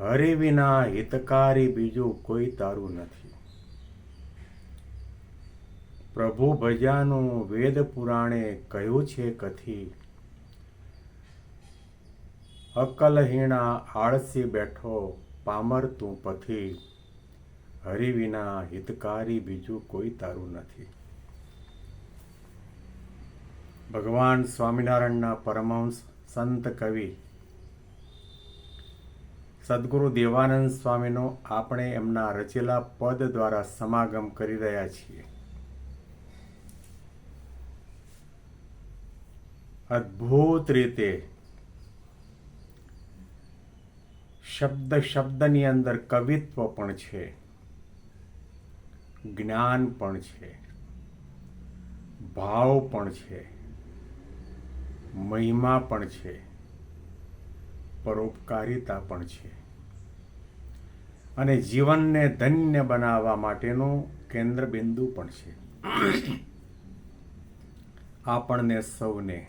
હરિ વિના હિતકારી બીજું કોઈ તારું નથી. પ્રભુ ભજાનું વેદ પુરાણે કહ્યું છે કથી, અકલહીણા આળસી બેઠો પામર તું પથી, હરિ વિના હિતકારી બીજું કોઈ તારું નથી. ભગવાન સ્વામિનારાયણના પરમહંસ સંત કવિ સદગુરુ દેવાનંદ સ્વામીનો આપણે એમના રચેલા પદ દ્વારા સમાગમ કરી રહ્યા છીએ. અદ્ભુત રીતે શબ્દ શબ્દની અંદર કવિત્વ પણ છે, જ્ઞાન પણ છે, ભાવ પણ છે, મહિમા પણ છે, પરોપકારિતા પણ છે. અને જીવનને ધન્ય બનાવવા માટેનું કેન્દ્ર બિંદુ પણ છે. આપણને સૌને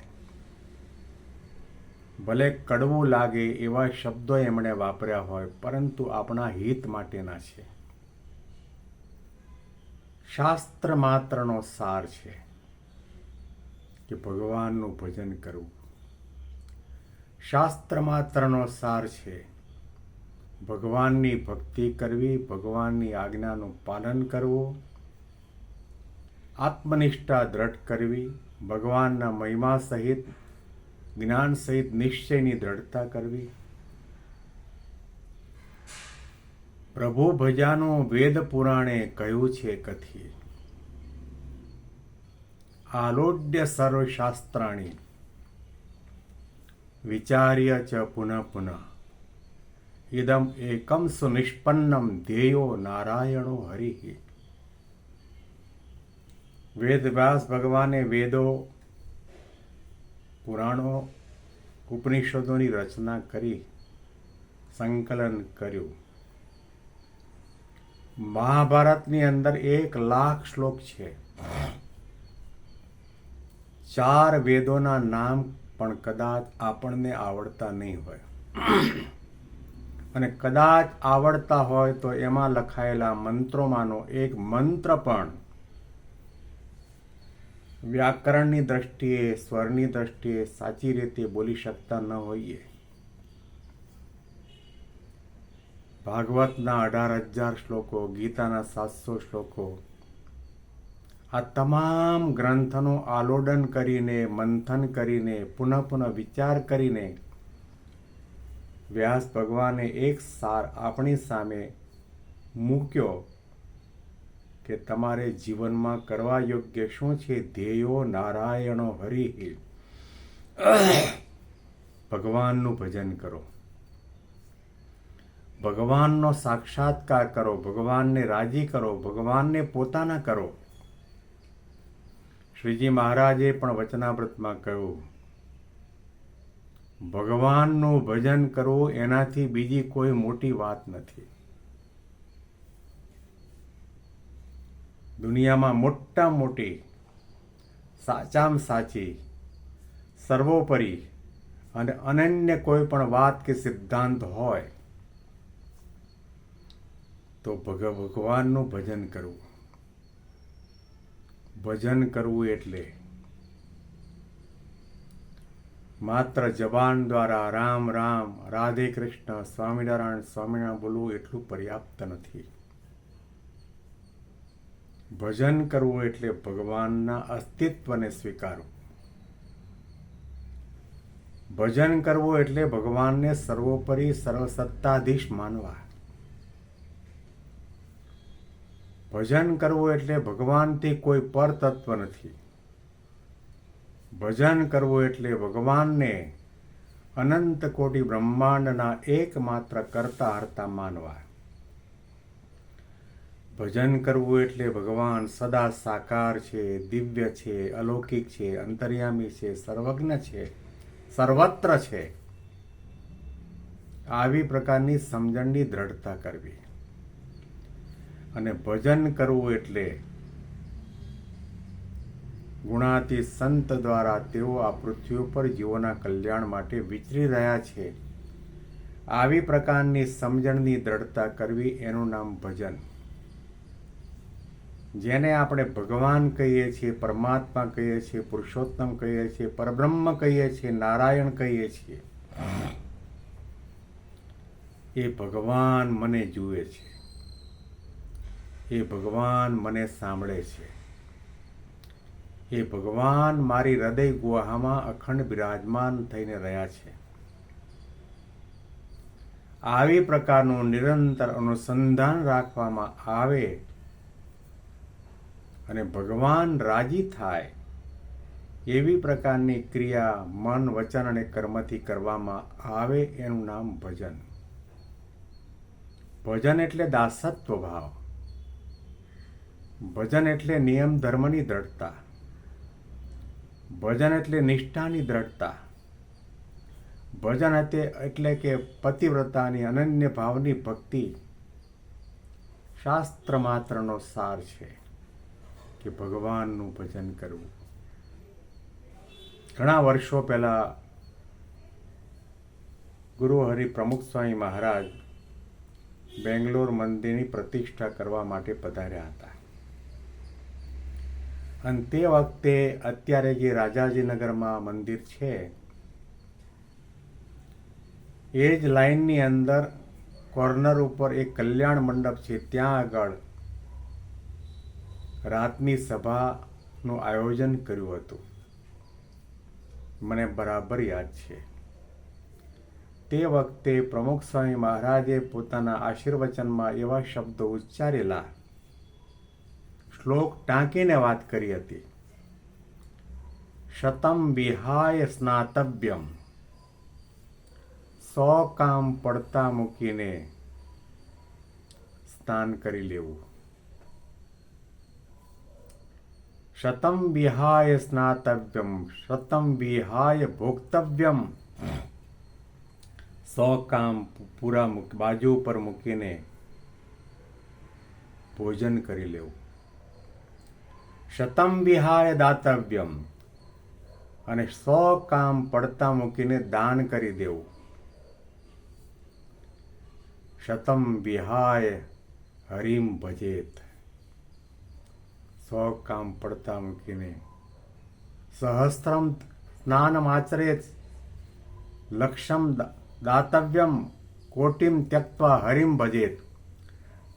ભલે કડવું લાગે એવા શબ્દો એમણે વાપર્યા હોય, પરંતુ આપણા હિત માટેના છે. શાસ્ત્ર માત્રનો સાર છે કે ભગવાનનું ભજન કરવું. શાસ્ત્ર માત્રનો સાર છે ભગવાનની ભક્તિ કરવી, ભગવાનની આજ્ઞાનું પાલન કરવું, આત્મનિષ્ઠા દ્રઢ કરવી, ભગવાનના મહિમા સહિત, જ્ઞાન સહિત નિશ્ચયની દ્રઢતા કરવી. પ્રભુ ભજાનું વેદ પુરાણે કહ્યું છે કથી. આલોડ્ય સર્વશાસ્ત્રાણી. વિચાર્ય ચ પુનઃ પુનઃ. ઇદમ એકમ સુનિષ્પન્નમ ધ્યેયો નારાયણો હરિ વેદવ્યાસ ભગવાને વેદો પુરાણો ઉપનિષદોની રચના કરી સંકલન કર્યું મહાભારતની અંદર એક લાખ શ્લોક છે ચાર વેદોના નામ પણ કદાચ આપણને આવડતા નહીં હોય અને કદાચ આવડતા હોય તો એમાં લખાયેલા મંત્રોમાંનો એક મંત્ર પણ વ્યાકરણની દ્રષ્ટિએ, સ્વરની દ્રષ્ટિએ સાચી રીતે બોલી શકતા ન હોઈએ. ભાગવતના અઢાર હજાર શ્લોકો, ગીતાના સાતસો શ્લોકો, આ તમામ ગ્રંથનું આલોડન કરીને, મંથન કરીને, પુનઃ પુનઃ વિચાર કરીને વ્યાસ ભગવાને એક સાર આપણી સામે મૂક્યો કે તમારે જીવનમાં કરવા યોગ્ય શું છે? ધ્યેયો નારાયણો હરિ ભગવાનનું ભજન કરો. ભગવાનનો સાક્ષાત્કાર કરો. ભગવાનને રાજી કરો. ભગવાનને પોતાના કરો. શ્રીજી મહારાજે પણ વચનામૃતમાં કહ્યું ભગવાનનું ભજન કરવું એનાથી બીજી કોઈ મોટી વાત નથી. દુનિયામાં મોટા મોટી સાચામાં સાચી, સર્વોપરી અને અનન્ય કોઈ પણ વાત કે સિદ્ધાંત હોય, તો ભગ, ભગવાનનું ભજન કરવું. ભજન કરવું એટલે માત્ર જબાન દ્વારા રામ રામ, રાધે કૃષ્ણ, સ્વામિનારાયણ સ્વામિનારાયણ બોલવું એટલું પર્યાપ્ત નથી. ભજન કરવું એટલે ભગવાનના અસ્તિત્વને સ્વીકારવું ભજન કરવું એટલે ભગવાનને સર્વોપરી સર્વસત્તાધીશ માનવા. ભજન કરવું એટલે ભગવાનથી કોઈ પરતત્વ નથી. ભજન કરવું એટલે ભગવાનને અનંત કોટી બ્રહ્માંડના એકમાત્ર કરતા હરતા માનવા. ભજન કરવું એટલે ભગવાન સદા સાકાર છે, દિવ્ય છે, અલૌકિક છે, અંતર્યામી છે, સર્વજ્ઞ છે, સર્વત્ર છે. આવી પ્રકારની સમજણની દ્રઢતા કરવી. અને ભજન કરવું એટલે ગુણાતી સંત દ્વારા તેઓ આ પૃથ્વી ઉપર જીવોના કલ્યાણ માટે વિચરી રહ્યા છે. આવી પ્રકારની સમજણની દ્રઢતા કરવી એનું નામ ભજન. જેને આપણે ભગવાન કહીએ છીએ, પરમાત્મા કહીએ છીએ, પુરુષોત્તમ કહીએ છીએ, પરબ્રહ્મ કહીએ છીએ, નારાયણ કહીએ છીએ, એ ભગવાન મને જુએ છે. એ ભગવાન મને સાંભળે છે. એ ભગવાન, મારી હૃદય ગુહામાં અખંડ બિરાજમાન થઈને રહ્યા છે. આવી પ્રકારનું નિરંતર અનુસંધાન રાખવામાં આવે અને ભગવાન રાજી થાય, એવી પ્રકારની ક્રિયા મન, વચન અને કર્મથી કરવામાં આવે એનું નામ ભજન. ભજન એટલે દાસત્વ ભાવ. ભજન એટલે નિયમ, ધર્મની દ્રઢતા. ભજન એટલે નિષ્ઠાની દ્રઢતા. ભજન એટલે કે પતિવ્રતાની અનન્ય ભાવની ભક્તિ. શાસ્ત્ર માત્રનો સાર છે કે ભગવાનનું ભજન કરવું. ઘણા વર્ષો પહેલા ગુરુ હરિ પ્રમુખ સ્વામી મહારાજ બેંગ્લોર મંદિરની પ્રતિષ્ઠા કરવા માટે પધાર્યા હતા. અને તે વખતે અત્યારે જે રાજાજીનગરમાં મંદિર છે, એ જ લાઈનની અંદર કોર્નર ઉપર એક કલ્યાણ મંડપ છે. ત્યાં આગળ રાતની સભાનું આયોજન કર્યું હતું. મને બરાબર યાદ છે. તે વખતે પ્રમુખ સ્વામી મહારાજે પોતાના આશીર્વચનમાં એવા શબ્દો ઉચ્ચારેલા શ્લોક ટાંકીને વાત કરી હતી શતમ વિહાય સ્નાતવ્યમ સો કામ પડતા મૂકીને સ્નાન કરી લેવું શતમ વિહાય સ્નાતવ્યમ શતમ વિહાય ભોક્તવ્યમ સો કામ પૂરા મૂક બાજુ ઉપર મૂકીને ભોજન કરી લેવું શતમ વિહાય દાતવ્યમ. અને સો કામ પડતા મૂકીને દાન કરી દેવું. શતમ વિહાય હરિમ ભજેત. સો કામ પડતા મૂકીને સહસ્ત્રમ સ્નાન આચરેત. લક્ષમ દાતવ્યમ કોટિમ ત્યક્વા હરિમ ભજેત.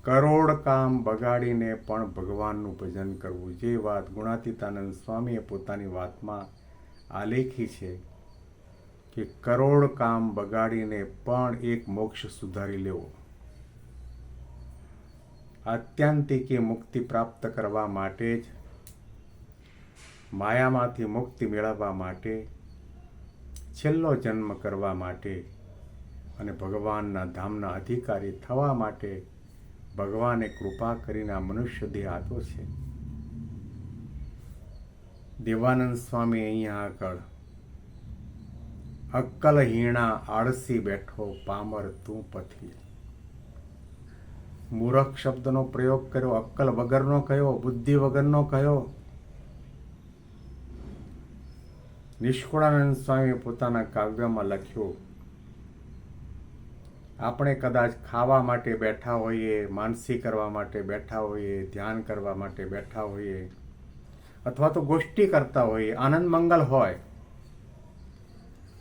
કરોડ કામ બગાડીને પણ ભગવાનનું ભજન કરવું જે વાત ગુણાતીતાનંદ સ્વામીએ પોતાની વાતમાં આલેખી છે કે કરોડ કામ બગાડીને પણ એક મોક્ષ સુધારી લેવો. આત્યંતિકે મુક્તિ પ્રાપ્ત કરવા માટે જ, માયામાંથી મુક્તિ મેળવવા માટે, છેલ્લો જન્મ કરવા માટે અને ભગવાનના ધામના અધિકારી થવા માટે ભગવાને કૃપા કરીને આ મનુષ્ય દેહ આપ્યો છે. દેવાનંદ સ્વામી અહીંયા આગળ અક્કલ હીણા આળસી બેઠો, પામર તું પથી મૂરખ શબ્દનો પ્રયોગ કર્યો, અક્કલ વગરનો કયો બુદ્ધિ વગરનો કયો નિષ્કુળાનંદ સ્વામી પોતાના કાવ્યમાં લખ્યું આપણે કદાચ ખાવા માટે બેઠા હોઈએ, માનસી કરવા માટે બેઠા હોઈએ, ધ્યાન કરવા માટે બેઠા હોઈએ, અથવા તો ગોષ્ઠી કરતા હોઈએ, આનંદ મંગલ હોય,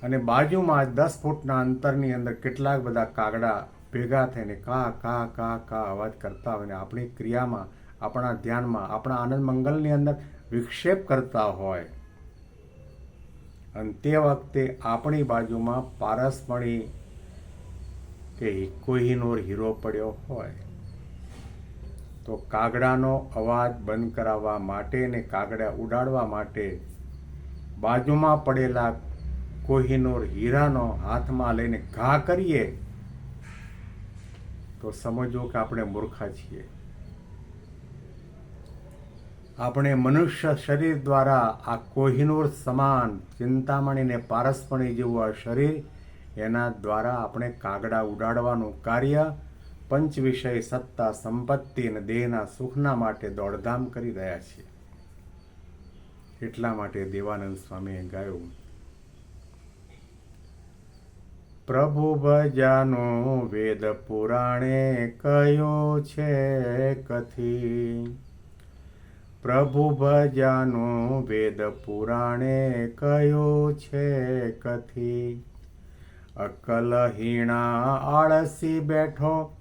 અને બાજુમાં દસ ફૂટના અંતરની અંદર કેટલાક બધા કાગડા ભેગા થઈને કા કા કા કા અવાજ કરતા હોય ને આપણી ક્રિયામાં, આપણા ધ્યાનમાં, આપણા આનંદ મંગલની અંદર વિક્ષેપ કરતા હોય. અને તે વખતે આપણી બાજુમાં પારસમણી કે કોહિનૂર હીરો પડ્યો હોય. તો કાગડાનો અવાજ બંધ કરાવવા માટે ને કાગડા ઉડાડવા માટે બાજુમાં પડેલા કોહિનોર હીરાનો હાથમાં લઈને ઘા કરીએ, તો સમજો કે આપણે મૂર્ખા છીએ. આપણે મનુષ્ય શરીર દ્વારા આ કોહિનૂર સમાન ચિંતામણીને પારસપણી જેવું આ શરીર એના દ્વારા આપણે કાગડા ઉડાડવાનું કાર્ય પંચ વિષય સત્તા સંપત્તિ અને દેહના સુખના માટે દોડધામ કરી રહ્યા છીએ. એટલા માટે દેવાનંદ સ્વામીએ ગાયું, પ્રભુ ભજાનો વેદ પુરાણે કયો છે કથી? પ્રભુ ભજાનો વેદ પુરાણે કયો છે કથી? અકલહીણા આળસી બેઠો,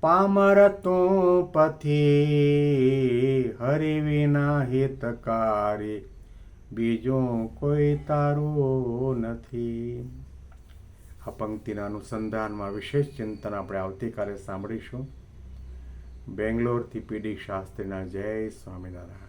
પામર તું પથી હરિ વિના હિતકારી, બીજું કોઈ તારું નથી. આ પંક્તિના અનુસંધાનમાં વિશેષ ચિંતન આપણે આવતીકાલે સાંભળીશું. બેંગ્લોરથી પીડી શાસ્ત્રીના જય સ્વામિનારાયણ.